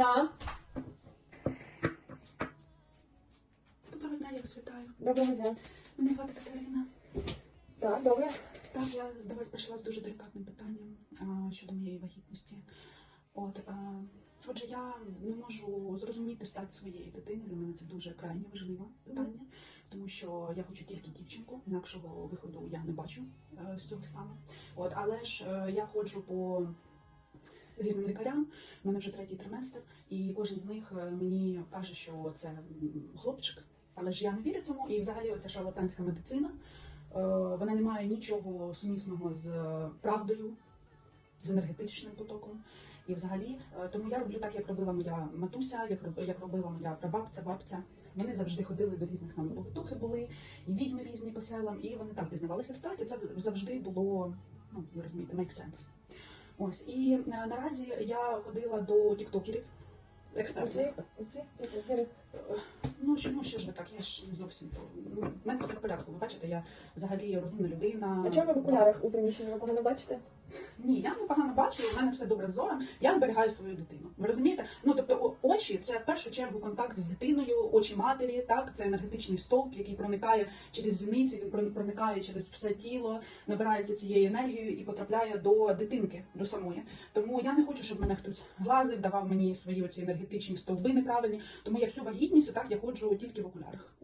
Да. Доброго дня, я вас вітаю. Доброго дня. Мене звати Катерина. Так, добре. Так, я до вас прийшла з дуже делікатним питанням а, щодо моєї вагітності. От, а, отже, я не можу зрозуміти стать своєї дитини. Для мене це дуже крайне важливе питання, тому що я хочу тільки дівчинку, інакшого виходу я не бачу е, з цього стану. От, але ж е, я ходжу по різним лікарям. У мене вже третій триместр, і кожен з них е, мені каже, що це хлопчик. Але ж я не вірю цьому, і взагалі оця шарлатанська медицина. е, Вона не має нічого сумісного з правдою, з енергетичним потоком. І взагалі, е, тому я роблю так, як робила моя матуся, як роб- як робила моя прабабця, бабця. Вони завжди ходили до різних там повитухи були, і відьми різні по селам, і вони так дізнавалися статі. Це завжди було, ну ви розумієте, make sense. Ось і е, наразі я ходила до тіктокерів, експертів. Оці. Ну що, ну що ж ви так, я ж не зовсім то. Ну, в мене все в порядку. Ви бачите, я взагалі розумна людина. А чому ви в окулярах у приміщенні? Ви погано бачите? Ні, я непогано бачу, у мене все добре з зором. Я оберігаю свою дитину. Ви розумієте? Ну тобто, очі це в першу чергу контакт з дитиною, очі матері. Так, це енергетичний стовп, який проникає через зіниці, він проникає через все тіло, набирається цією енергією і потрапляє до дитинки, до самої. Тому я не хочу, щоб мене хтось глазив, давав мені свої оці енергетичні стовби неправильні. Тому я всю вагітність, так я ходжу тільки в окулярах.